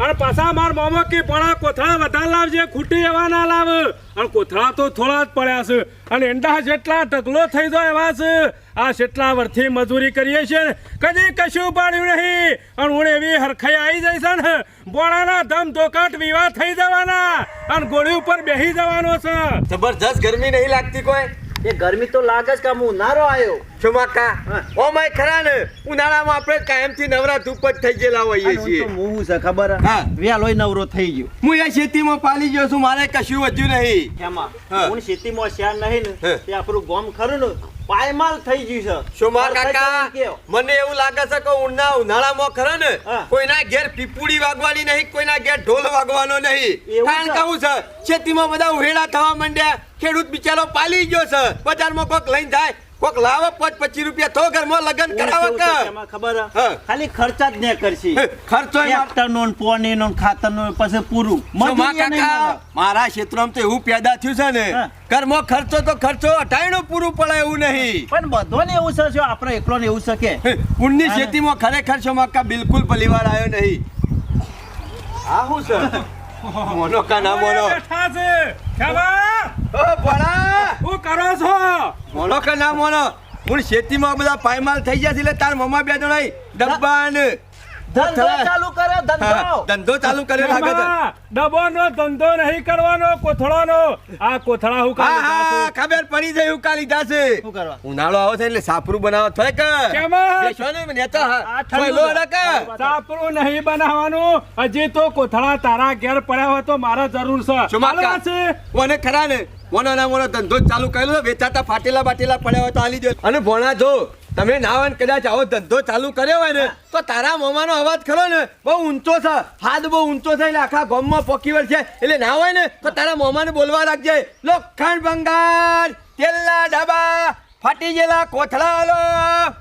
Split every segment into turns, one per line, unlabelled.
અને પાછા માર મોમો કે આ કોથળા વધારે લાવજે, ખૂટી એવા ના લાવ. અને કોથળા તો થોડા જ પડ્યા છે. અને એંડા જેટલા ઢગલો થઈ જાય એવા છે, આ જેટલા વર્ષથી મજૂરી કરીએ છીએ. ને કદી કશું પાડ્યું નહીં. અને હું એવી હરખાઈ આવી જાય છે ને બોળાના ધમ ધોકાટ વિવાહ થઈ જવાના. અને ગોળી ઉપર બેસી જવાનો છે.
જબરજસ્ત ગરમી નહીં લાગતી કોઈ?
એ ગરમી તો લાગે જ કે આમ ઉનાળો આવ્યો
શું માકા ઓ માય ખરા ને ઉનાળામાં આપણે કાયમથી નવરા ધૂપ જ થઈ ગયેલા હોઈએ
હું
છીએ.
તો મોવું છે ખબર?
હા.
વેલોય નવરો થઈ ગયો.
હું એ ખેતીમાં પાલી ગયો છું મારે કશું વધ્યું નહીં.
એમાં
હા.
હું ખેતીમાં શ્યાર નહીં ને તે આપણું ગોમ ખરું ને પાયમાલ થઈ ગયું છે.
શોમા કાકા? મને એવું લાગે છે કે ઉના ઉનાળામાં ખરા ને કોઈના ઘેર પીપુડી વાગવાની નહીં કોઈના ઘેર ઢોલ વાગવાનો નહીં. કારણ? કહું છે ખેતીમાં બધા ઉહેડા થવા માંડ્યા ખેડૂત બિચારો પાલી ગયો છે બજારમાં કોક લઈને જાય કોક લાવે પાંચ પચીસ રૂપિયા થો ઘરમાં લગ્ન કરાવે કે?
ખબર? ખાલી ખર્ચા જ ને કરશી.
ખર્ચો
ટ્રેક્ટર નો પોની નો ખાતર નો પછી પૂરું.
મારા ક્ષેત્રમાં તો એવું પેદા થયું છે ને. ઘરમાં ખર્ચો તો ખર્ચો અટાયણું પૂરું પડે એવું નહીં.
પણ બધોને એવું છે જો આપણે એકલો ને એવું શકે ઊંડની
ખેતીમાં ખરેખર શોમા મક્કા બિલકુલ પલીવાર આવ્યો નહીં. આ હું સર મોનો કા ના મોનો?
બેઠા છે.
ઓ ભણા
હું કરો છો?
મોનો કે ના મોનો હું ખેતીમાં બધા પાયમાલ થઈ ગયા છે એટલે તાર મમ્મા બે જણાય ડબ્બા ને
ધંધો ચાલુ.
કર્યો
ધંધો.
ધંધો ચાલુ કર્યો લાગે છે
ખેમા, ધંધો નહીં કરવાનો કોથળાનો. આ કોથળા હું
હા ખબર પડી જઈ હું કા દાસે
શું કરવા?
ઉનાળો આવે છે એટલે સાપરું બનાવો થાય કે
કેમાં?
નેતા
આ ઠંડુ
પહેલો
સાપરું નહીં બનાવવાનું. હજી તો કોથળા તારા ઘેર પડ્યા હોય તો મારે જરૂર છે.
શું માગતા?
છે
મને ખરા ને? મોનો ના મોનો ધંધો ચાલુ કરેલો વેચાતા ફાટેલા બાટેલા પડ્યા હોય તો આલી દો અને ભોણા જો તમે ના હોય ને કદાચ આવો ધંધો ચાલુ કર્યો હોય ને તો તારા મોમાનો અવાજ ખરો ને બહુ ઊંચો છે હાથ બહુ ઊંચો છે એટલે આખા ગામમાં પોકી વળ છે એટલે ના હોય ને તો તારા મોમાને બોલવા રાખજે. લોખંડ ભંગાર તેલના ડબ્બા ફાટી ગયેલા કોથળા આલો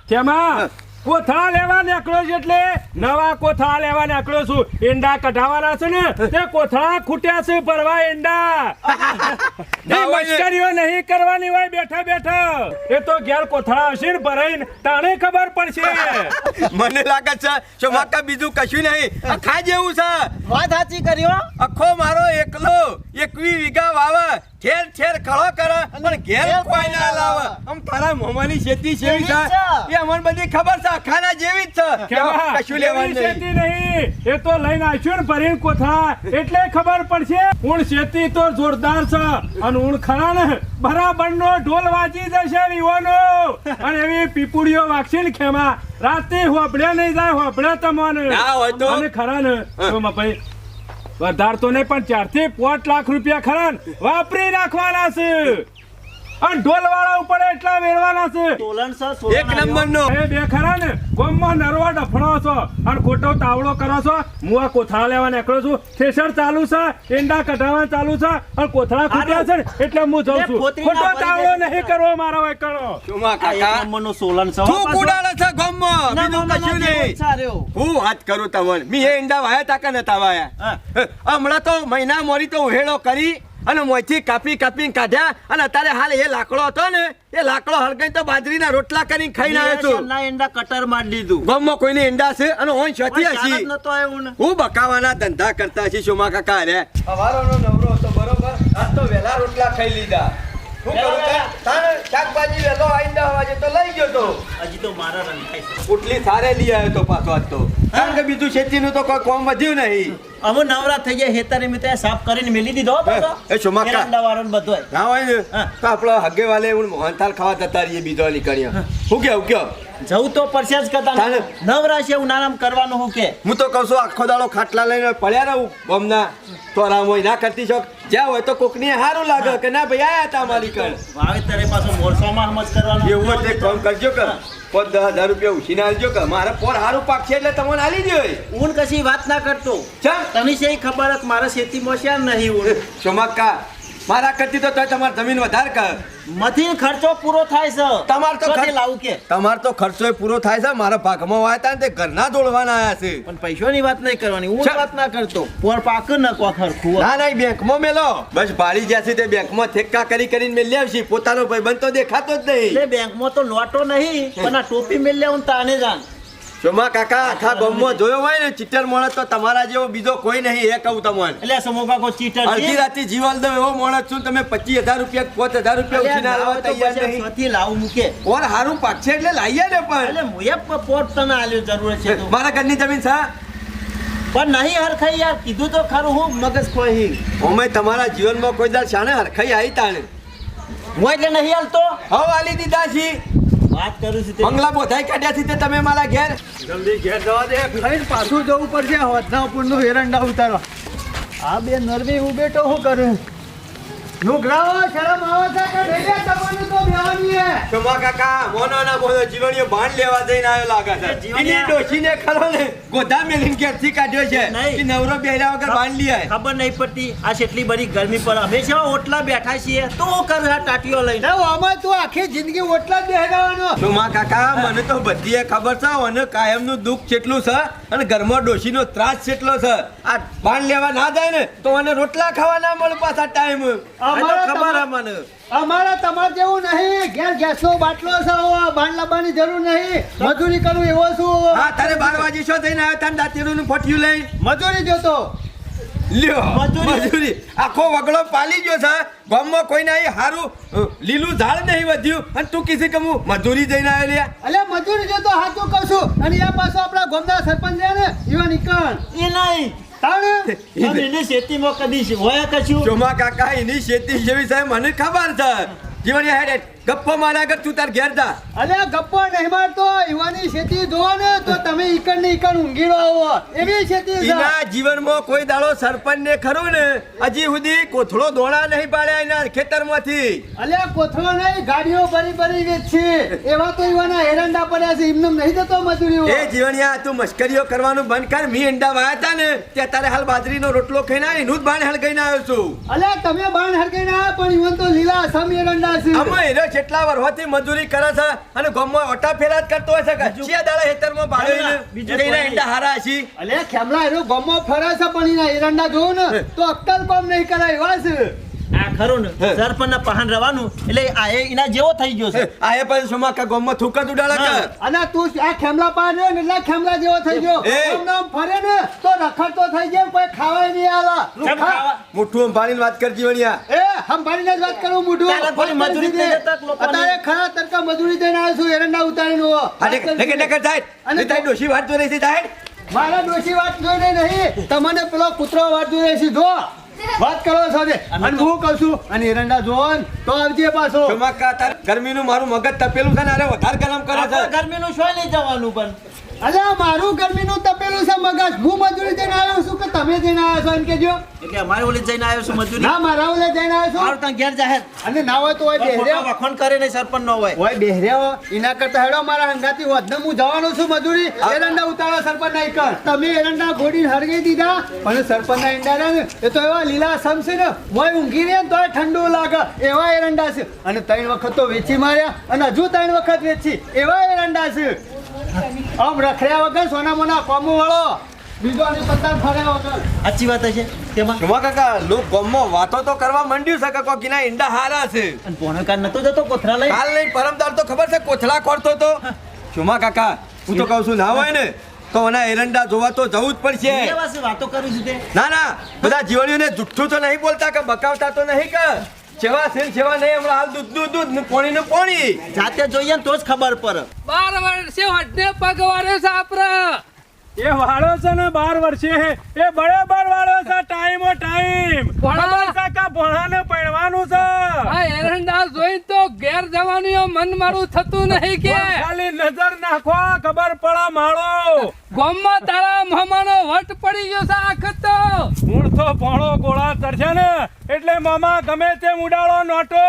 કેમાં કોથળા લેવા નીકળ્યો છે એટલે નવા કોથળા લેવા નીકળ્યો છું. ઈંડા કઢાવાના છે ને તે કોથળા ખૂટ્યા છે ભરવા
ને.
મશ્કરીઓ નહીં કરવાની હોય બેઠા બેઠા. એ તો ઘેર કોથળા હશે ને ભરાઈને તાણે ખબર પડશે.
મને લાગે છે ચોમાકા બીજું કશું નહીં. આ ખા જેવું છે.
વાત સાચી કર્યો
આખો મારો એકલો એકવી વીઘા વાવે. ઠેર ઠેર ખળો કરે પણ ઘેર કોઈ ના લાવે. આમ તારા મોમાની ખેતી છે. એ અમને બધી ખબર છે. અખાના જેવી જ છે. કશું લેવાનું
એવી
નહીં.
એ તો લઈને આવ્યો ને ભરીને કોથળા. એટલે ખબર પડશે ઊણ શેતી તો જોરદાર છે. અને ઊણ ખરા ને બરાબર નો ઢોલ વાજી જશે વિવાનો અને એવી પીપુડીઓ વાગશે ને ખેમા. રાતે હોબળે નહીં જાય હોબળે તમને? અને ખરા ને. તો મપાઈ વધારતો નહીં પણ ચારથી પાંચ લાખ રૂપિયા ખરા વાપરી નાખવાના છે. અને ઢોલ વાળા ઉપર એટલા વેરવાના છે.
એક. નંબરનો.
એ બે ખરા ને? ગોમમાં નરવા ડફણો છો અને ખોટો તાવડો કરો છો. હું આ કોથળા લેવા નીકળ્યો છું. થેસર ચાલુ છે ઈંડા કઢાવા ચાલુ છે અને કોથળા ખૂટ્યા છે એટલે હું જઉં છું. ખોટો તાવડો નહીં કરવો મારો વેકણો
ચોમા કાકા
નંબરનો છે. હો
તું. કુડાળે છે ગામમાં? બીજું કશું નહીં. હું વાત કરું તમને. મી એ ઈંડા વાયા તા કે નતા વાયા?
હા.
હમણાં તો મહિના મોરી તો ઉહેડો કરી. અને મોંથી કાપી કાપીને કાઢ્યા અને અત્યારે હાલ એ લાકડો હતો ને એ લાકડો હળગાઈ તો બાજરીના રોટલા કરીને આવ્યો છું.
ના એંડા કટર મારી દીધું.
ગામમાં કોઈને એંડા છે અને ઓન છતી
કોઈ
હશી. હું બકાવાના ધંધા કરતા હશી શોમા કાકા રે. હવારોનો નવરો હતો બરોબર? આજ તો વેલા રોટલા ખાઈ લીધા. કરું? શાકભાજી વેલો તો લઈ ગયો તો.
હજી તો મારા રંગ ખાઈ છે.
સારે લઈ આવ્યો તો પાછો આજ તો. કારણ કે બીજું ખેતીનું તો કોઈ કોમ વધ્યું નહીં.
અમે નવરા થઈ ગયા હેતા નિમિત્તે સાફ કરીને મેલી દીધો
એ ચોમાકા.
વાળાને બધોય.
ના હોય ને? તો આપણો હગે વાલે હું મોહનથાળ ખાવા જતા રહીએ બીજો નીકળ્યા હું. કે હું કે?
જવું તો પરસેજ કરતા નવરા છે હું નાનામ કરવાનું હું કે.
હું તો કહું છું આખો દાડો ખાટલા લઈને પડ્યા રહું બમના. તો આરામ હોય ના કરતી છો જ્યાં હોય તો કોકની સારું લાગે કે ના ભાઈ આયા તા મારી કણ.
વાવેતરે પાછો મોરસોમાં સમજ કરવાનું.
એવું એક કામ કરજો કે. પાંચ દસ હજાર રૂપિયા ઉછીને આલજો કે મારે પોર સારું પાક છે એટલે તમને આલી દે.
ઊન કશી વાત ના કરતો. તને છે ખબર મારા ખેતીમાં છે નહીં ઊન?
ચોમાકા મારા કરતી તો તમારે જમીન વધારે કર.
મથી ખર્ચો પૂરો થાય છે.
તમાર તો ખર્ચ-
લાવું કે?
તમાર તો ખર્ચો પૂરો થાય છે. મારા ભાગમાં વાયતા ને તે ઘરના દોડવાના આયા છે.
પણ પૈસોની વાત નહીં કરવાની. હું વાત ના કરતો. પર પાક ન કો ખરખું.
ના ના બેંકમાં મેલો. બસ ભાડી છે તે બેંકમાં થેક્કા કરી કરીને મેલી આવશે. પોતાનો ભાઈ તો દેખાતો જ નહીં.
બેંકમાં તો નોટો નહીં પણ આ ટોપી મેલ્યા હું તાને જાણ.
શોમા કાકા આખા ગામમાં જોયો હોય ને ચીટર માણસ તો તમારા જેવો બીજો કોઈ નહીં એ કહું તમને.
એટલે સોમો કાકો ચીટર
અડધી રાતે જીવાલ દો એવો માણસ છું તમે પચીસ હજાર રૂપિયા પાંચ હજાર રૂપિયા ઉછીના લાવવા તૈયાર નહીં.
ચોથી લાવું મૂકે.
ઓર હારું પાકશે એટલે લાવીએ ને પણ.
એટલે એ પ- પોટ તને આલ્યો જરૂર છે
મારા ઘરની જમીન સા
પણ નહીં હરખાઈ યાર કીધું તો ખરું હું મગજ કોઈ
ઓમે તમારા જીવનમાં કોઈ દાળ શાને હરખાઈ આવી તાણે.
હું એટલે નહીં હાલતો?
હવ આલી દીધા છી.
વાત કરું છું
બંગલા બધાય કાઢ્યા છે તે તમે મારા ઘેર?
જલ્દી ઘેર જવા દે.
ખાઈને પાછું જવું પડશે હોદનાપુરનું એરંડા ઉતારવા. આ બે નરવી હું બેઠો હું કરું? લુગડાઓ શરમ આવે છે કે ભેગા તમારું તો બેવાની હે
શોમા કાકા મોનો ના બોલો જીવણીઓ બાણ લેવા જઈને આવ્યો લાગે છે.
જીવણીયા-
ડોશીને ખરો ને ગોધા મેલીને ઘેરથી કાઢ્યો છે. કે નવરો બેહર્યા વગર બાણ આય.
ખબર નહીં પડતી આ કેટલી બધી ગરમી પર અમે છે ઓટલા બેઠા છીએ. તો કર આ ટાટીઓ લઈને.
ના આમાં તું આખી જિંદગી ઓટલા બેહરાવાનો
શોમા કાકા મને તો બધી ખબર છે અને કાયમનું દુઃખ કેટલું છે અને ઘરમાં ડોશીનો ત્રાસ કેટલો છે આ બાણ લેવા ના જાય ને તો મને રોટલા ખાવા ના મળે પાછા ટાઈમ
ખબર મને
અમારા તમારે જેવું નહીં. ઘેર ગેસનો બાટલો છે બાણ લાવવાની જરૂર નહીં. મજૂરી કરું એવો છું.
હા તારે બાર વાગે છો થઈને આવ્યો? તારે દાંતેરું ફટ્યું લઈ.
મજૂરી જોતો.
લ્યો
મજૂરી.
મજૂરી આખો વગડો પાલી ગયો છે. ગામમાં કોઈ નહીં હારું લીલું ઝાડ નહીં વધ્યું. અને તું કીધી કે હું મજૂરી જઈને આવ્યો લ્યા.
અલ્યા મજૂરી જોતો હાચું કહું છું. અને એ પાછો આપણા ગામના સરપંચ ને એવા નીકળ
એ નહીં. એની ખેતીમાં કદી હોય કશું
ચોમા કાકા એની શેતી જેવી છે મને ખબર છે. જીવન હેડ ગપ્પો મારા આગળ તું તાર ઘેર જા.
અલે ગપ્પો નહીં મારતો. યુવાની ખેતી જોવો ને તો તમે ઈકણ ને ઈકણ ઊંઘીડો આવો. એવી ખેતી છે.
એના જીવનમાં કોઈ દાડો સરપંચ ને ખરો ને હજી સુધી કોથળો દોણા નહીં પાડ્યા એના ખેતરમાંથી.
અલે કોથળો નહીં ગાડીઓ ભરી ભરી વેચી એવા તો યુવાના એરંડા પડ્યા છે. એમને નહીં દેતો મજૂરીઓ.
એ જીવણિયા તું મશ્કરીઓ કરવાનું બંધ કર. મી અંડા વાયા હતા ને ત્યાં તારે હાલ બાજરીનો રોટલો ખાઈને ના એનું જ બાણ હાલ ના આવ્યો છું.
અલ્યા તમે બાણ હરગાઈને ના પણ યુવાન તો લીલા સમ એરંડા છે.
આમાં કેટલા વર્ષોથી મજૂરી કરે છે અને ગામમાં ઓટા ફેરા જ કરતો હોય છે કે ચિયા દાડા હેતરમાં ભાળીને
બીજું કઈ ના
ઈંડા હારા હશી.
અલે ખેમલા એનો ગામમાં ફરે છે પણ એના એરંડા જોવો ને તો અક્કલ કોમ નહીં કરાય છે
આ ખરું ને. સરપંચ પહાણ રવાનું? એટલે આ એના જેવો થઈ ગયો છે.
આ એ પણ સુમા કે ગામમાં થૂકા જ ઉડાડે કે?
અને તું આ ખેમલા પાર રહ્યો ને એટલે ખેમલા જેવો થઈ ગયો.
એ.
આમ ફરે ને તો રખડતો થઈ જાય કોઈ ખાવાય નહીં આલા.
મુઠ્ઠું સંભાળીને વાત કર જીવણિયા
એ સંભાળીને જ વાત કરું મૂઢું
કોઈ મજૂરી જ.
અત્યારે ખરા તરકા મજૂરી દઈને આવ્યો છું ઉતારીને
જાય.
અને
તારી ડોશી વાત તો રહી છે, જાય.
મારા ડોશી વાત જોઈને નહીં. તમને પેલો કૂતરો વાત જોઈને સીધો વાત કરો છો ને અને હું કહું છું અને એરંડા જોન તો આવજે પાછો.
તાર ગરમીનું મારું મગજ તપેલું છે ને અરે વધારે ગરમ કરે છે.
નું ગરમીનું શું લઈ જવાનું પણ?
અલ્યા મારું ગરમીનું તપેલું છે મગજ. હું મજૂરી જઈને આવ્યો છું કે તમે જઈને આવ્યા છો એમ કેજો
એટલે અમારે ઓલે જઈને આવ્યો છું મજૂરી?
ના મારા ઓલે જઈને આવ્યો
મારું
છું
ત્યાં ઘેર જાહેર.
અને ના હોય તો હોય બેહરે
વખોણ કરે નહીં સરપંચ નો હોય.
હોય બેહરે એના કરતા હેડો મારા હંગાતી વધને હું જવાનો છું મજૂરી. એરંડા ઉતારો સરપંચ નહીં કર તમે એરંડા ઘોડી હરગી દીધા પણ સરપંચ ના ને એ તો એવા લીલા સમ છે ને હોય ઊંઘી રહે ને તોય ઠંડુ લાગે. એવા એરંડા છે. અને ત્રણ વખત તો વેચી માર્યા અને હજુ ત્રણ વખત વેચી. એવા એરંડા છે. આમ રખડ્યા વગર સોના મોના કોમો વાળો. બીજો અને પત્તા ફર્યા વગર.
સાચી વાત છે તેમાં
સુમા કાકા લોક ગામમાં વાતો તો કરવા માંડ્યું છે કે કોકીના ઈંડા હારા છે.
અને પોણકાર નતો જતો કોથળા લઈ
હાલ નહીં પરમદાર તો ખબર છે કોથળા ખોરતો તો? ચુમા કાકા હું તો કહું છું ના હોય ને તો મને એરંડા જોવા તો જવું જ પડશે.
કેવા છે વાતો કરું છું તે
ના ના બધા જીવણીઓને જુઠ્ઠું તો નહીં બોલતા કે બકાવતા તો નહીં કે? સેવા છે ને સેવા નહીં હમણાં હાલ દૂધ દૂધ દૂધ ને પાણી ને પાણી.
જાતે જોઈએ ને તો જ ખબર પડે.
બાર વર્ષે હડને પગવારે આપડે
એ વાળો છે ને બાર વર્ષે એ બરાબર વાળો છે ટાઈમો ટાઈમ ભણાને પહેરવાનું છે?
આ એરંડા જોઈ તો ઘેર જવાનું મન મારું થતું નહીં કે.
ખાલી નજર નાખો ખબર પડા માળો.
ગામમાં તારા મામાનો વટ પડી ગયો છે આખત તો
હું તો ભણો ગોળા ચડશે ને. એટલે મામા ગમે તે ઉડાડો નોટો.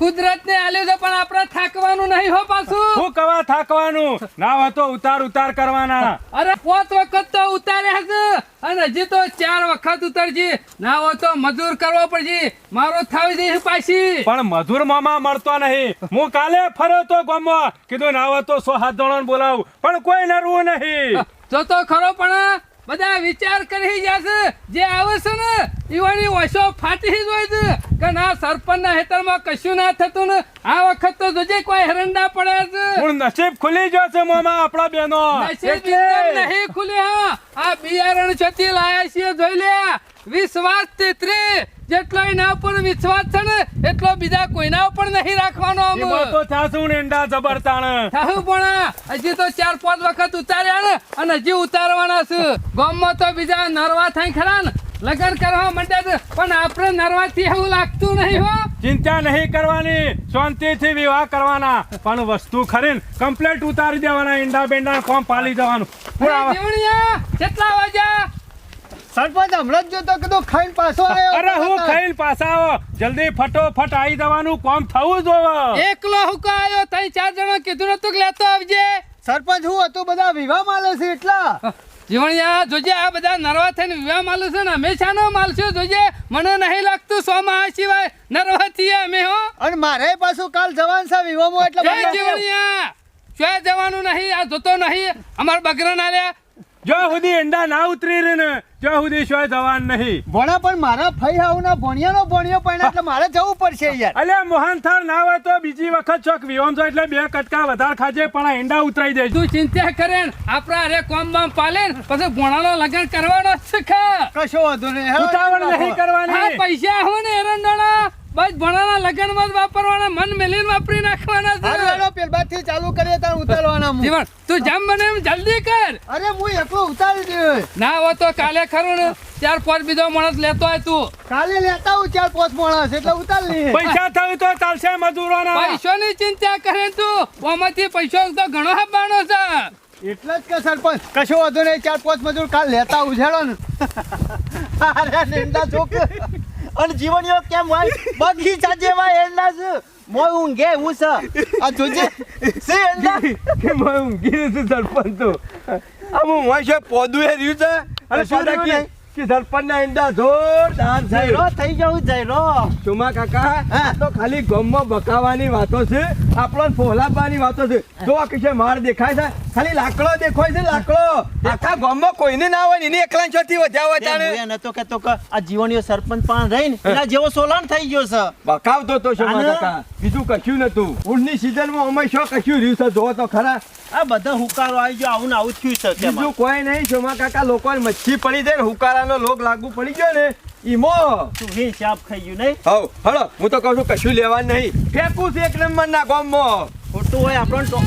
કુદરત ને આલ્યો છે પણ આપણે થાકવાનું નહીં હો પાછું.
હું કવા થાકવાનું? ના હોય તો ઉતાર ઉતાર કરવાના.
અરે પોત વખત તો ઉતાર્યા છે અને હજી તો ચાર વખત ઉતરજી. ના હોય તો મજૂર કરવો પડશે મારો થાવી દઈશ પાછી.
પણ મધુર મામા મળતો નહીં. હું કાલે ફર્યો તો ગમો કીધું ના હોય તો સો હાથ ધોરણ બોલાવું. પણ કોઈ નરવું નહીં.
જો તો ખરો પણ બધા વિચાર કરી જશે જે આવે છે ને ઈવાની ઓછો ફાટી જ હોય છે. કે ના સરપંચના હેતરમાં કશું ના થતું ને આ વખત તો જોજે કોઈ હેરંડા પડ્યા છે.
પણ નસીબ ખુલી જશે મામા આપણા બેનો.
નસીબ નહીં ખુલે હા આ બિયારણ છતી લાયા છીએ જોઈ લે વિશ્વાસ તેત્રી જેટલો એના ઉપર વિશ્વાસ છે ને એટલો બીજા કોઈના ઉપર નહીં રાખવાનો આમ
તો થાશું ને એંડા જબરતાણ.
થાવું પણ હજી તો ચાર પાંચ વખત ઉતાર્યા ને અને હજી ઉતારવાના છે. ગામમાં તો બીજા નરવા થાય ખરા ને. લગન કરવા માંડ્યા છે પણ આપણે નરવાથી એવું લાગતું નહીં હો.
ચિંતા નહીં કરવાની શાંતિથી વિવાહ કરવાના. પણ વસ્તુ ખરીને કમ્પ્લેટ ઉતારી દેવાના ઈંડા બેંડા કોમ પાલી જવાનું.
કેટલા વાગ્યા?
સરપંચ હમણાં જ જોતો કીધું ખાઈને પાછો આવ્યો
અરે હું ખાઈને પાછા આવો જલ્દી ફટોફટ આવી જવાનું કોમ થવું જોવે
એકલો હુકા આવ્યો? તઈ ચાર જણા કીધું નતું કે લેતો આવજે.
સરપંચ હું હતું બધા વિવાહ માલે છે એટલા?
જીવણિયા જોજે આ બધા નરવા થઈને વિવાહ માલું છે ને હંમેશા નો માલશું જોજે. મને નહીં લાગતું સો માં આ સિવાય નરવા થઈએ અમે હો.
અને મારે પાછું કાલ જવાનું છે વિવાહમાં એટલે
જીવણિયા. ક્યાં જવાનું નહીં આ જોતો નહીં. અમાર બગરા ના લ્યા
જો સુધી ઈંડા ના ઉતરી રે ને જો સુધી શોય જવાન નહીં.
ભણા પણ મારા ફઈ હાઉના ભણિયાનો ભણ્યો પણ એટલે મારે જવું પડશે યાર.
અલે મોહન થાળ ના હોય તો બીજી વખત ચોક વિહોમ છો એટલે બે કટકા વધારે ખાજે પણ આ ઈંડા ઉતરાઈ દે.
તું ચિંતા કરે ને આપણા અરે કોમ બામ પાલે ને પછી ભોણાનો લગન કરવાનો જ છે
કશો વધુ નહીં.
ઉતાવળ નહીં કરવાની.
પૈસા હું ને એરંડોના બસ ભણાના લગનમાં વાપરવાના મન મેલીન વાપરી નાખવાના છે.
અરે એનો પેલબાથી ચાલુ કરીએ તાર ઉતારવાના મુ
જીવન તું જેમ બને એમ જલ્દી કર.
અરે હું એકલો ઉતારી દે
ના હો તો કાલે ખરું ને. ચાર પાંચ બીજો માણસ લેતો આય તું.
કાલે લેતા હું ચાર પાંચ માણસ એટલે ઉતાર લે
પૈસા થયું તો ચાલશે મજૂરોના.
પૈસાની ચિંતા કરે તું. આમાંથી પૈસો તો ઘણો આપવાનો છે.
એટલે જ કે સરપંચ કશો વધુ નહીં ચાર પાંચ મજૂર કાલ લેતા ઉછેડો ને. અરે નિંદા છોક
અને જીવનીઓ કેમ હોય? બગીચા જેવા એના છે મોય ઊંઘે હું છે આ જોજે. છે એના.
કે મોય ઊંઘી નથી સરપંચ તો. આ હું મોય છે પોદું એ રહ્યું છે. અને શું
રહ્યું
કે સરપંચના ઈંડા જોરદાર
જયરો થઈ જાઉં જયરો.
ચુમા કાકા આ તો ખાલી ગમમાં બકાવાની વાતો છે આપણને ફોલાવવાની વાતો છે. તો આ કિશે માર દેખાય છે ખાલી લાકડો દેખાય છે લાકડો. આખા ગમમાં કોઈને ના હોય એને એકલા ચોથી વધ્યા હોય તાણે.
એ નતો કહેતો કે આ જીવનીઓ સરપંચ પણ રહીને એના જેવો સોલાન થઈ ગયો છે.
બકાવતો તો ચોમા? કાકા. બીજું કશું નતું. ઉડની સીઝનમાં અમે શું કશું રહ્યું છે જો તો ખરા.
આ બધા હુકારો આવી ગયો આવું ને આવું થયું છે
બીજું કોઈ નહીં ચોમા કાકા લોકોને મચ્છી પડી જાય ને હુકારાનો લોક લાગુ પડી ગયો ને ઈમો.
તું હિસાબ ખાઈ ગયું નહીં?
હવ હળો હું તો કહું છું કશું લેવા નહીં. ફેંકું છું એક નંબર ના ગમમાં.
ખોટું હોય
કરતો.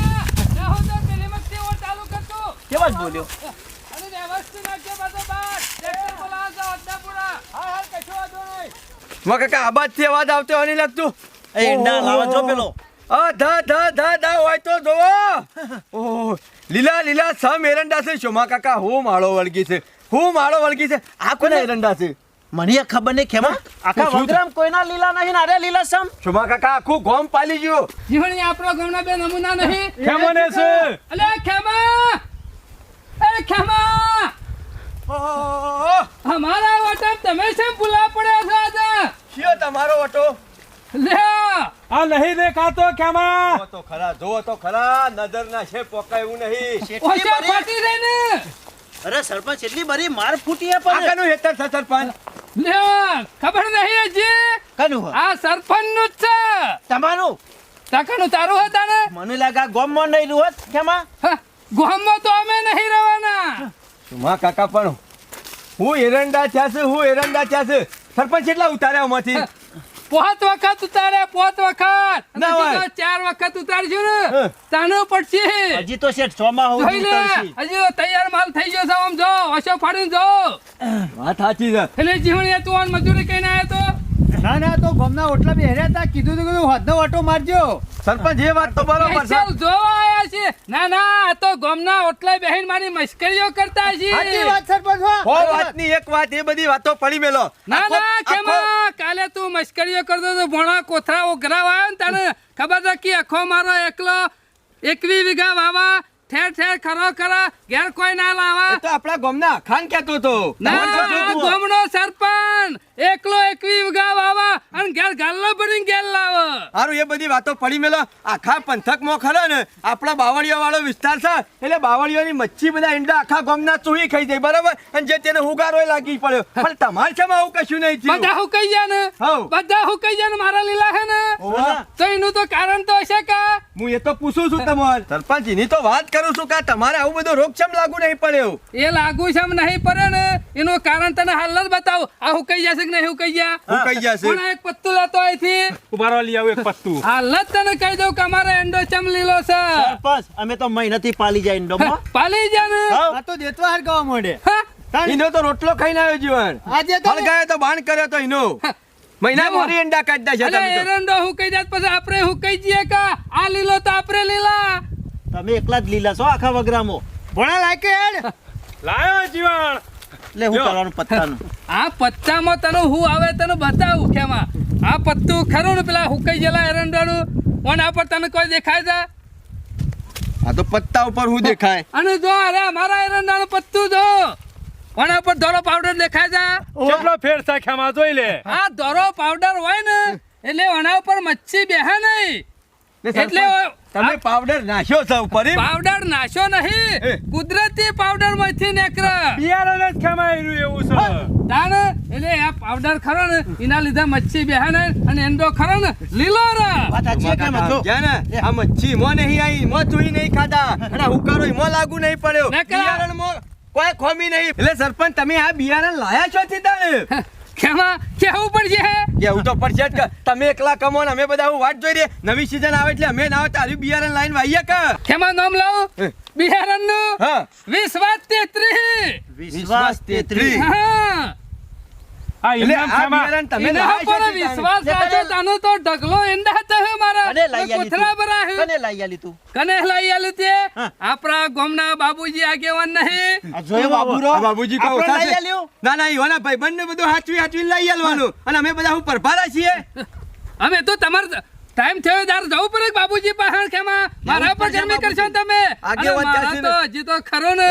કેવા જ બોલ્યો?
કાકા આબાદથી અવાજ આવતો નહીં લાગતું?
એ એરંડા લાવો જો પેલો.
આ ધા ધા ધા ધા હોય તો જોવો. ઓહ લીલા લીલા સમ એરંડા છે. શોમા કાકા હું માળો વળગી છે. હું માળો વળગી છે. આ કોના એરંડા છે?
મને ખબર નહીં ખેમા આખા વગરામ કોઈના લીલા નહીં અરે લીલા સમ.
શોમા કાકા આખું ગોમ પાલી ગયો.
જીવણી આપણો ગામના બે નમૂના નહીં.
કેમને છે?
અલે ખેમા એ ખેમા
ઓહ,
અમારા વટમ તમે શેમ ભૂલા પડ્યા છો આજે?
તમારો ઓટો
લે
આ! નહીં દેખાતો કેમાં?
તો ખરા જો તો ખરા નજર ના છે પોકાયું નહીં.
ઓછા ફાટી રહી ને!
અરે સરપંચ એટલી બરી માર ફૂટી પણ.
કાકાનું હેતર છે સરપંચ.
લે ખબર નહીં હજી?
કનું
આ સરપંચનું છે.
તમારું?
તાકાનું તારું હતા ને
મને લાગે ગોમમાં નહીં રહ્યું હોત ખેમા
હા, ગામમાં તો અમે નહીં રહેવાના.
શોમા કાકા પણ હું એરંડા થયા છે હું એરંડા થયા છે. સરપંચ કેટલા ઉતાર્યા આમાંથી?
પોત વખત ઉતારે પોત વખત.
ના
ચાર વખત ઉતારજો ને
હા.
પડશે.
હજી તો શેઠ સોમાં હું
જોઈ લે
ઉતરશી.
હજી તો તૈયાર માલ થઈ ગયો છે આમ જો અશો ફાડીને જો.
વાત સાચી છે.
એટલે જીવણીએ તું આને મજૂરી કહીને આવ્યો તો?
ના ના તો ગમના ઓટલા બે હેર્યા હતા કીધું તું કીધું હોદનો ઓટો મારજો.
સરપંચ એ વાત તો બરોબર છે.
જો આયા છે. ના ના આ તો ગોમના ઓટલા બેહીન મારી મશ્કરીઓ કરતા
સાચી વાત સરપંચ હો.
હો વાતની એક વાત એ બધી વાતો પડી મેલો.
ના ના કેમાં મશ્કરીઓ કરતો તો ભોણા કોથરા ઓઘરાવ આવ્યો ને તને? ખબર છે કે આખો મારો એકલો એકવી વીઘા વાવા ઠેર ઠેર ખરો ખરા ઘેર કોઈ ના લાવા.
તો આપણા ગામના ખાન કહેતો
તો ગોમનો સરપંચ. એકલો એકવી ઉગા વાવા અને ઘેર ગાલ્લો ભરીને ઘેર લાવો.
હારું એ બધી વાતો પડી મેલો. આખા પંથકમાં ખરો ને આપણા બાવળીઓ વાળો વિસ્તાર છે. એટલે બાવળીઓની મચ્છી બધા ઈંડા આખા ગામના ચૂહી ખાઈ જાય બરાબર? અને જે તેને હુગારો લાગી પડ્યો. પણ તમારે છે આવું કશું નહીં થયું?
બધા કહી જાય ને? બધા હું કહી જાય ને મારા લીલા હે ને? તો એનું તો કારણ તો હશે કા?
હું એ તો પૂછું છું તમારે. સરપંચ એની તો વાત કરું છું કે તમારે આવું બધું રોગચમ લાગુ નહીં પડ્યો
એ લાગુ છે નહીં પડે ને એનું કારણ તને હાલ જ બતાવો. આ હું કહી જશે કે નહીં હું કહી જા
હું કહી જશે.
પણ એક પત્તું લેતો અહીંથી
ઉભારો લઈ આવું એક પત્તું.
હાલ જ તને કહી દઉં કે અમારે એન્ડો ચમ લીલો છે.
સરપંચ અમે તો મહિનાથી પાલી જાય એન્ડો
પાલી જા ને.
આ તો દેતવા હરગાવા માંડે.
હા?
એનો તો રોટલો ખાઈને આવ્યો જીવન.
આજે તો
હળગાયો તો બાણ કર્યો તો એનો મહિના. મોરી ઈંડા કાઢતા છે તમે તો.
એરંડો હું કહી જાત પછી આપણે હું કહી જઈએ કા આ લીલો તો આપણે લીલા.
તમે એકલા જ લીલા છો આખા વગરામાં.
ભણા લાગે હેડ.
લાયો જીવન
એટલે હું. કરવાનું પત્તાનું.
આ પત્તામાં તને હું આવે તને બતાવું કેમાં આ પત્તું ખરું ને પેલા હુકાઈ ગયેલા એરંડાનું? ઓન આ પર તને કોઈ દેખાય છે?
આ તો પત્તા ઉપર હું દેખાય.
અને જો અરે અમારા એરંડાનું પત્તું જો. ઓના પર ધોરો પાવડર દેખાય છે?
કેટલો ફેર છે ખેમા જોઈ લે.
આ ધોરો પાવડર હોય ને એટલે ઓના ઉપર મચ્છી બેહે નહીં. એટલે
તમે પાવડર નાખ્યો છે ઉપર
પાવડર નાશો નહીં. કુદરતી પાવડરમાંથી નીકળે
બિયારણ જ ખેમાઈ એવું છે.
તાને એટલે આ પાવડર ખરો ને એના લીધે મચ્છી બેહે ને અને એંડો ખરો ને લીલો રે.
આ મચ્છી મો નહીં આવી મો ચૂઈ નહીં ખાધા. અને હુકારો મો લાગુ નહીં પડ્યો.
ના
મો કોઈ ખોમી નહીં. એટલે સરપંચ તમે આ બિયારણ લાયા છો થી તાણે
કેમાં? કેવું પડશે
કેવું તો પડશે જ કે તમે એકલા કમો ને અમે બધા હું વાટ જોઈ રહ્યા નવી સીઝન આવે એટલે અમે ના આવે તારી બિયારણ લાઈન વાઈએ કે?
કેમાં નામ લાવું? બિયારણનું
હા.
વિશ્વાસ તેત્રી.
વિશ્વાસ તેત્રી.
હા.
આ ઇનામ ખેમા
તમે
એના
લાયા છો
પર વિશ્વાસ રાખે તાનો તો ઢગલો એંડા થયો મારા.
કને લાઈ આલી તું? કને લાઈ આલી તું?
કને લઈ આલું તે?
હા.
આપણા બાબુજી આગેવાન નહીં.
જોયો બાબુરો?
બાબુજી કહો
આપણે
સાચે.
લાઈ આલ્યું?
ના ના ઈવાના ભાઈ બંને બધું હાચવી હાચવી લઈ આલવાનું. અને અમે બધા હું પરભારા છીએ.
અમે તો તમાર ટાઈમ થયો તાર જવું પડે કે બાબુજી પાસે કેમાં. મારા પર જમી કરશો ને તમે.
આગેવાન
તો હજી તો ખરો ને.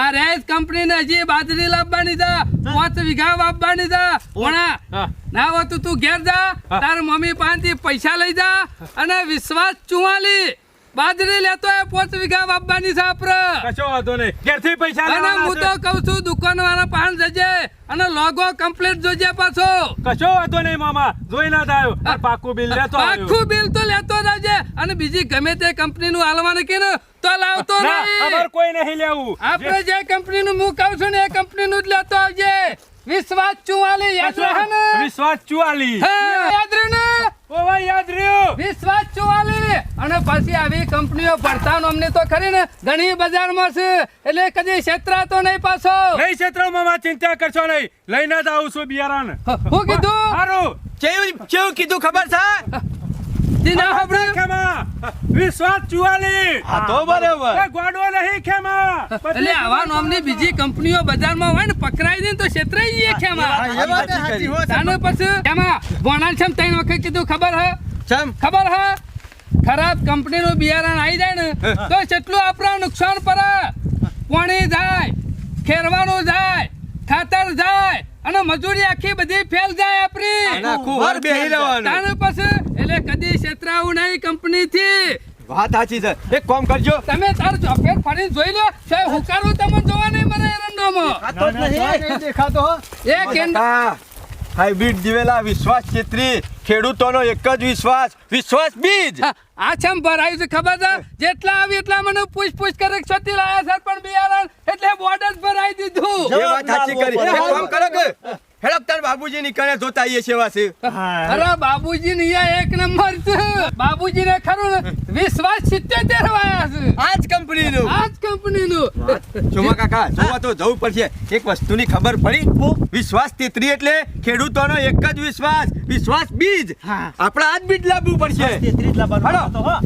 આ રેસ કંપનીને હજી બાજરી લાવવાની છે પાંચ વીઘા વાપવાની છે. ઓણા ના હોતું તું ઘેર જા. તાર મમ્મી પાસેથી પૈસા લઈ જા અને વિશ્વાસ ચુવાલી. બાજરી લેતો એ પોચ વીઘા વાપવાની છે
કશો વાંધો નહીં. ઘેરથી પૈસા
અને હું તો કઉ છું દુકાન વાળા પાન જજે અને લોગો કમ્પ્લીટ જોજે પાછો.
કશો વાંધો નહીં મામા. જોઈ ના થાય. પાકું બિલ લેતો
પાકું બિલ તો લેતો રહેજે અને બીજી ગમે તે કંપની નું હાલવાનું કે ને તો લાવતો નહીં.
અમારે કોઈ નહીં લેવું.
આપણે જે કંપની નું હું કહું છું ને એ કંપની નું જ લેતો આવજે. વિશ્વાસ ચુવાલી યાદ રહે ને?
વિશ્વાસ ચુવાલી.
યાદ રહ્યું ને
ઓ ભાઈ યાદ રહ્યો?
વિશ્વાસ ચુવાલી. અને પછી આવી કંપનીઓ ભરતા અમને તો ખરી ને ઘણી બજારમાં છે. એટલે કદી ક્ષેત્રાતો નહીં પાછો.
નહીં ક્ષેત્રમાં ચિંતા કરશો નહીં. લઈને જ આવું છું બિયારણ.
હું કીધું?
સારું
કેવું કેવું કીધું ખબર છે?
તી ના સાંભળ્યું?
ખેમા! વિશ્વાસ ચુવાલી!
આ તો બરાબર.
એ ગોડો નહીં ખેમા!
એટલે આવા નામની બીજી કંપનીઓ બજારમાં હોય ને પકડાઈ દે તો ક્ષેત્રાઈ જઈએ ખેમા.
એ વાત સાચી હો
તાને પછી ખેમા વણાલ છમ ત્રણ વખત કીધું ખબર હે?
છમ.
ખબર હે? ખરાબ કંપનીનું બિયારણ આવી જાય ને તો કેટલું આપણા નુકસાન પડે. પાણી જાય ખેરવાનું જાય ખાતર જાય અને મજૂરી આખી બધી ફેલ જાય આપણી.
આખું ઘર બેહી રહેવાનું.
તાને પછી એટલે કદી છેતરાવું નહીં કંપનીથી.
વાત સાચી છે. એક કામ કરજો.
તમે તાર ચોફેર ફરી જોઈ લો સાહેબ હુકારો તમને જોવા નહીં મને એરંડોમાં.
દેખાતો એ
એક એંડ-
હા દિવેલા વિશ્વાસ છેત્રી ખેડૂતોનો એક જ વિશ્વાસ વિશ્વાસ બીજ.
આ ચમ ભરાયું છે ખબર છે? જેટલા આવી એટલા મને પૂછ પૂછ કરે છતી લાયા સર પણ બિયારણ એટલે બોર્ડર જ ભરાઈ દીધું.
એ વાત સાચી કરી. એક કામ કરો કે હેડો તાર બાબુજી નીકળે જોતા આવીએ સેવા છે
અરે બાબુજી ને એક નંબર છે. બાબુજી ને ખરું વિશ્વાસ સિત્તેર વાયા છે.
આજ કંપની
નું આજ કંપની નું
જોમા કાકા જોવા તો જવું પડશે. એક વસ્તુની ખબર પડી. વિશ્વાસ તેત્રી એટલે ખેડૂતોનો એક જ વિશ્વાસ. વિશ્વાસ બીજ.
હા.
આપણા આ બીજ લાવવું પડશે.
તેત્રીસ લાવવાનું
હાલો.
હતો, હો.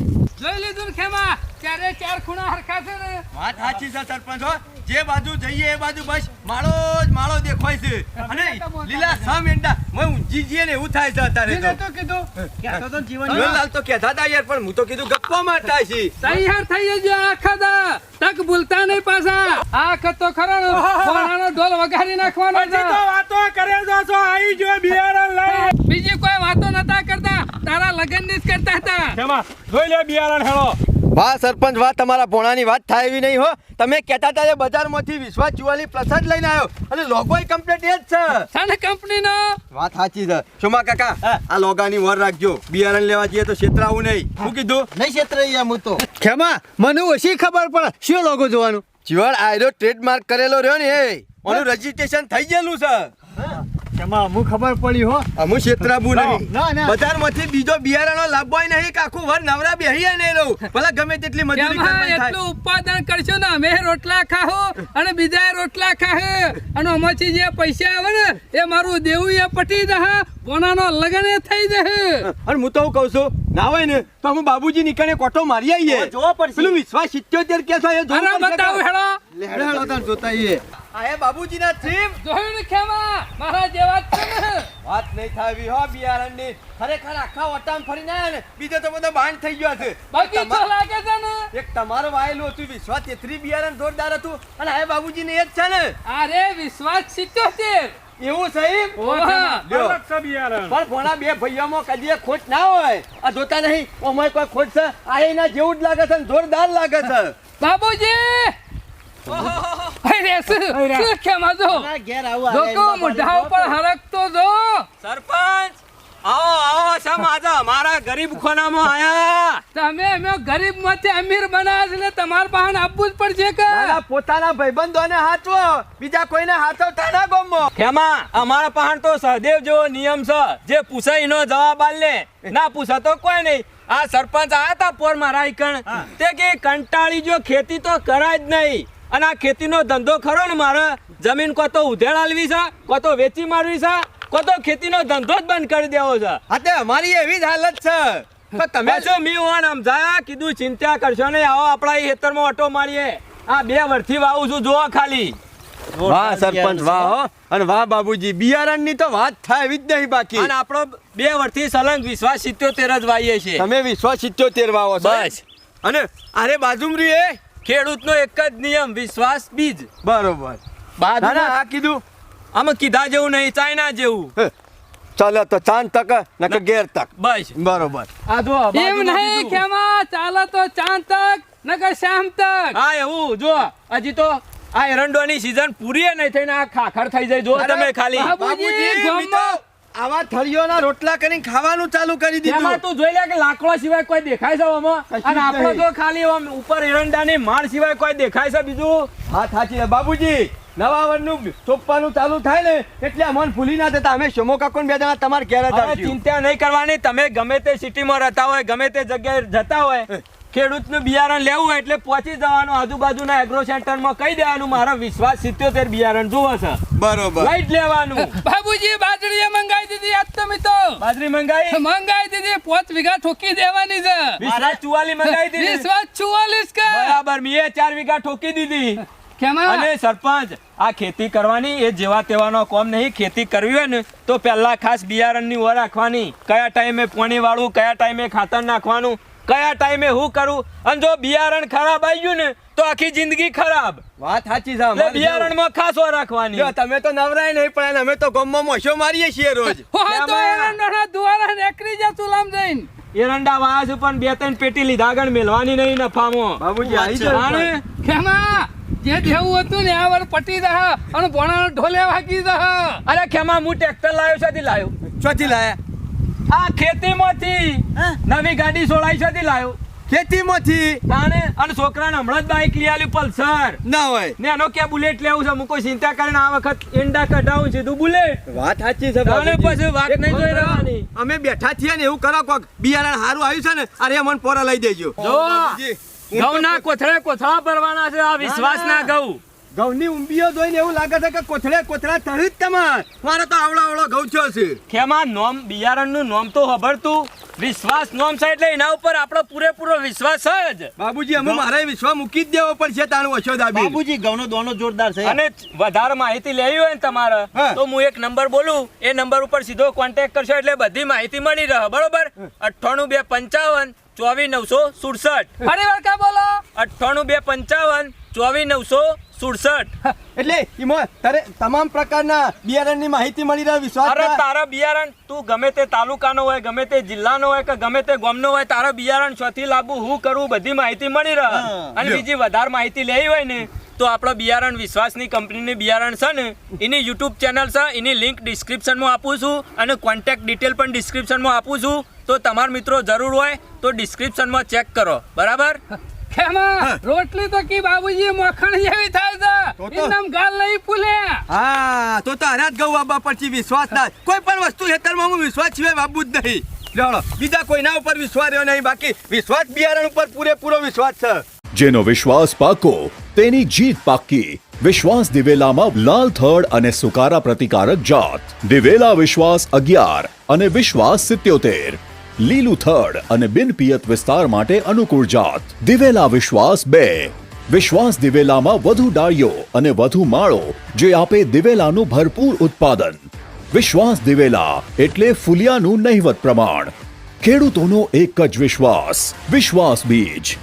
જોઈ લીધું ખેમા. ચારે ચાર ખૂણા હરખા છે ને.
વાત સાચી છે સરપંચ હો. જે બાજુ જઈએ એ બાજુ બસ. માળો જ માળો દેખાય છે. અને લીલા સામ એંડા. મેં ઊંઘી જઈએ ને એવું થાય છે અત્યારે તો.
તો કીધું
કહેતો તો જીવન
લાલ તો કહેતા હતા યાર પણ હું તો કીધું ગપ્પા મારતા છે
તૈયાર થઈ જજો આખા દા. તક ભૂલતા નહીં પાછા. આ ખતો ખરો ફોણાનો ઢોલ વગાડી નાખવાનો
છે. તો વાતો કરે જો છો આવી જો બિયારણ લઈ.
બીજી કોઈ વાતો નતા કરતા. તારા લગનની જ કરતા હતા.
જોઈ લે બિયારણ હેળો.
વાહ સરપંચ વાહ તમારા ભોણાની વાત થાય એવી નહીં હો. તમે કહેતા હતા એ બજારમાંથી વિશ્વાસ ચુવાલી પ્રસાદ લઈને આવ્યો. અને લોગોય કમ્પ્લીટ એ જ છે.
સાને કંપની નો
વાત સાચી છે. સુમા કાકા આ લોગાની વર રાખજો. બિયારણ લેવા જઈએ તો છેતરાવું નહીં. શું કીધું?
નહીં છેતરાઈ એમ હું તો.
ખેમા મને ઓછી ખબર પડે. શું લોગો જોવાનું?
જીવન આયરો ટ્રેડમાર્ક કરેલો રહ્યો ને એ. ઓનું રજીસ્ટ્રેશન થઈ ગયેલું છે.
ખેમા હું ખબર પડી હો.
અમુ છેતરાવું નહીં.
ના, ના.
બીજો બિયારણો લાવવાય નહીં કે વર નવરા બેહીએ નહીં રહું ભલા ગમે તેટલી મજૂરી
એમાં એટલું ઉત્પાદન કરશો ને અમે રોટલા ખાહો અને બીજા રોટલા ખાહે. અને આમાંથી જે પૈસા આવે ને એ મારું દેવું એ પટી દે કોનાનો લગન એ થઈ જશે
અને હું તો હું કહું છું ના હોય ને તો અમે બાબુજી નીકળે કોટો મારી આવીએ.
જોવા પડશે.
પેલું વિશ્વાસ સિત્યોતેર કે જોવું
બતાવું હેડો.
હેડો હેડો જોતા.
આ એ બાબુજીના થીમ
જોયું ને ખેમા? મારા જેવા જ છે ને
વાત નહીં થાવી હો બિયારણની. ખરેખર આખા વટામ ફરીને આયા ને બીજો તો બધો બાંધ થઈ ગયો છે.
બાકી
તો
લાગે છે ને?
એક તમારો વાયેલું હતું વિશ્વાસ તેત્રી બિયારણ જોરદાર હતું. અને આ બાબુજીને એક છે ને.
અરે વિશ્વાસ સિત્યોતેર
એવું સાહેબ
ઓહા.
લ્યો.
અલગ છે બિયારણ.
પણ ભોણા બે ભૈયામાં કદી ખોટ ના હોય. આ જોતા નહીં ઓમાં કોઈ ખોટ છે? આ એના જેવું જ લાગે છે ને જોરદાર લાગે છે.
બાબુજી! અરે શું ખેમા જો
મારા ઘેર આવું
જો
આવે
કહું
એમાં
મોઢા ઉપર હરકતો જો.
સરપંચ આવો આવો સમ આજે અમારા ગરીબ ખોનામાં આયા.
તમે અમે ગરીબમાંથી અમીર બનાવ્યા ને તમારે પાસે આપવું જ પડશે કે?
પોતાના ભાઈબંધોને હાચવો. બીજા કોઈને હાથો ના ગમો.
ખેમા અમારા પાસે તો સહદેવ જેવો નિયમ છે. જે પૂછે નો જવાબ આલ લે ના પૂછે તો કોઈ નહીં. આ સરપંચ આયા તા પોર મારા કણ તે કે કંટાળી જો ખેતી તો કરાય જ નહીં. અને આ ખેતીનો ધંધો ખરો ને મારે? જમીન કો તો ઉધેડ આલવી છે કો તો વેચી મારવી છે કો તો ખેતીનો ધંધો જ બંધ કરી દેવો છે.
હા અમારી એવી જ હાલત છે. તમે
છો મી ઓણ સમજાયા કીધું ચિંતા કરશો ને આવો આપણા ખેતરમાં ઓટો મારીએ. આ બે વર્ષથી વાવું છું જોવો ખાલી.
વાહ સરપંચ વાહ હો. અને વાહ બાબુજી બિયારણની તો વાત થાય એવી જ નહીં બાકી.
અને આપણો બે વર્ષથી સલંગ વિશ્વાસ સિત્યોતેર જ વાઈએ છીએ.
તમે વિશ્વાસ સિત્યોતેર વાવો છો.
બસ.
અને અરે બાજુમરી એ
ખેડૂતનો એક જ નિયમ વિશ્વાસ બીજ.
બરોબર. ના
બાદ
આ કીધું.
આમાં કીધા જેવું નહીં ચાઇના જેવું.
ચાલો તો ચાંદ તક નકર ગેર તક.
બસ.
બરોબર.
આ જો
એમ નહીં ખેમા ચાલો તો ચાંદ તક નકર શામ તક.
હા એવું જો હજી તો આ એરંડોની સીઝન પૂરી નહીં થઈને આ ખાખર થઈ જાય. જો તમે ખાલી.
બાબુજી
ગામમાં-
આવા થળીઓના રોટલા કરીને ખાવાનું ચાલુ કરી
એમાં તું જોઈ લે કે લાકડો સિવાય કોઈ દેખાય છે આમાં? અને આપણો તો ખાલી ઉપર એરંડાની માળ સિવાય કોઈ દેખાય છે બીજું?
હા સાચી છે. બાબુજી નવા વર્ષનું ચોપ્પાનું ચાલુ થાય ને એટલે મન ભૂલી ના થતા અમે શોમો કાકો બે જણા તમારે ઘેર.
ચિંતા નહીં કરવાની. તમે ગમે તે સિટીમાં રહેતા હોય ગમે તે જગ્યાએ જતા હોય ખેડૂતનું બિયારણ લેવું હોય એટલે પહોંચી જવાનું. આજુબાજુના એગ્રો સેન્ટરમાં કહી દેવાનું મારો વિશ્વાસ સિત્યોતેર બિયારણ જોવે છે.
બરોબર.
લઈ લેવાનું.
બાબુજી બાજરી મંગાવી દીધી આજ તમે તો
બાજરી મંગાવી?
મંગાવી દીધી પાંચ વીઘા ઠોકી દેવાની છે.
વિશ્વાસ ચુવાલી મંગાવી દીધી.
વિશ્વાસ ચુવાલીસ કે?
બરાબર મેં ચાર વીઘા ઠોકી દીધી. અને સરપંચ આ ખેતી કરવાની એ જેવા તેવાનો કોમ નહીં ખેતી કરવી હોય ને તો પહેલા ખાસ બિયારણની ઓર રાખવાની. કયા ટાઈમે પોણી વાળવું કયા ટાઈમે ખાતર નાખવાનું કયા ટાઈમે હું કરું? અને જો બિયારણ ખરાબ આવી ગયું ને તો આખી જિંદગી ખરાબ.
વાત સાચી છે બિયારણમાં જેવું.
બિયારણમાં ખાસ રાખવાની.
તમે તો નવરાય નહીં પણ અમે તો ગમમાં મોશો મારીએ છીએ રોજ.
હો તો એરંડાના દુવારા નેકરી જા સુલામ જઈને.
એરંડા વાસ ઉપર બે ત્રણ પેટી લીધા આગળ મેલવાની નહીં નફામો.
બાબુજી આવી
જાણે?
ખેમા જે દેવું હતું ને આ વાર પટી દહ અને ભણાનો ઢોલે વાગી દહ.
અરે ખેમા હું ટ્રેક્ટર લાવ્યો છે લાવ્યો
ચોથી લાયા?
આ ખેતીમાંથી નવી ગાડી સોળાઈ છે લાવ્યો
ખેતીમાંથી?
તાણે અને છોકરાને હમણાં જ બાઈક લઈ આલ્યું પલ્સર.
ના હોય.
ને એનો કે બુલેટ લેવું છે? હું કોઈ ચિંતા કરીને આ વખત એંડા કઢાવું સીધું બુલેટ.
વાત સાચી છે
તાણે પછી વાત નહીં જોઈ રહેવાની.
અમે બેઠા છીએ ને એવું કરો કોક. બિયારણ સારું આવ્યું છે ને અરે મન પોરા લઈ દેજો.
જો
ઘઉં ના તો
કોથળે કોથળા ભરવાના છે. આ વિશ્વાસ ના ઘઉં.
ઘઉંની ઉંબીઓ જોઈને એવું લાગે છે કે કોથળે કોથળા થયું જ તમાર. મારે તો આવડો આવડો ઘઉં છો છે
ખેમાં નોમ બિયારણનું નોમ તો ખબરતું વિશ્વાસ નોમ છે એટલે એના ઉપર આપણો પૂરેપૂરો વિશ્વાસ જ.
બાબુજી અમે મારે વિશ્વાસ મૂકી જ દેવો પડશે તારું ઓછો દાબી
બાબુજી ઘઉંનો દોનો જોરદાર છે.
અને વધારે માહિતી લેવી હોય ને તમારે તો હું એક નંબર બોલું. એ નંબર ઉપર સીધો કોન્ટેક્ટ કરશો એટલે બધી માહિતી મળી રહે બરોબર? અઠ્ઠાણું બે પંચાવન ચોવીસ નવસો સુડસઠ.
ફરી વાર કા બોલો?
અઠ્ઠાણું બે પંચાવન ચોવીસ નવસો સુડસઠ.
એટલે એમાં તારે તમામ પ્રકારના બિયારણની માહિતી મળી રહે વિશ્વાસ
અરે તારા બિયારણ તું ગમે તે તાલુકાનો હોય ગમે તે જિલ્લાનો હોય કે ગમે તે ગામનો હોય તારા બિયારણ છથી લાવવું હું કરવું બધી માહિતી મળી રહે. અને. બીજી વધારે માહિતી લેવી હોય ને તો આપણો બિયારણ વિશ્વાસની કંપનીની બિયારણ છે ને એની યુટ્યુબ ચેનલ છે એની લિંક ડિસ્ક્રિપ્શનમાં આપું છું અને કોન્ટેક્ટ ડિટેલ પણ ડિસ્ક્રિપ્શનમાં આપું છું. તો તમારા મિત્રો જરૂર હોય તો ડિસ્ક્રિપ્શનમાં ચેક કરો. બરાબર?
ખેમા રોટલી તો કી બાબુજી મખણ જેવી થાય છે.
તો.
ગાલ નહીં ફૂલે.
હા તો તારા જ ઘઉં આપવા પડશે વિશ્વાસ ના. કોઈ પણ વસ્તુ હેતરમાં હું વિશ્વાસ સિવાય બાબુ જ નહીં. જાણો બીજા કોઈના ઉપર વિશ્વાસ રહ્યો નહીં બાકી વિશ્વાસ બિયારણ ઉપર પૂરેપૂરો વિશ્વાસ છે.
જેનો વિશ્વાસ પાકો તેની જીત પાકી. વિશ્વાસ દિવેલામાં લાલ થડ અને સુકારા પ્રતિકારક જાત. દિવેલા વિશ્વાસ અગિયાર અને વિશ્વાસ સિત્યોતેર. લીલું થડ અને બિનપિયત વિસ્તાર માટે અનુકૂળ જાત. દિવેલા વિશ્વાસ બે. વિશ્વાસ દિવેલામાં વધુ ડાળીઓ અને વધુ માળો, જે આપે દિવેલાનું ભરપૂર ઉત્પાદન. વિશ્વાસ દિવેલા એટલે ફુલિયાનું નહિવત પ્રમાણ. ખેડૂતોનો એક જ વિશ્વાસ. વિશ્વાસ બીજ.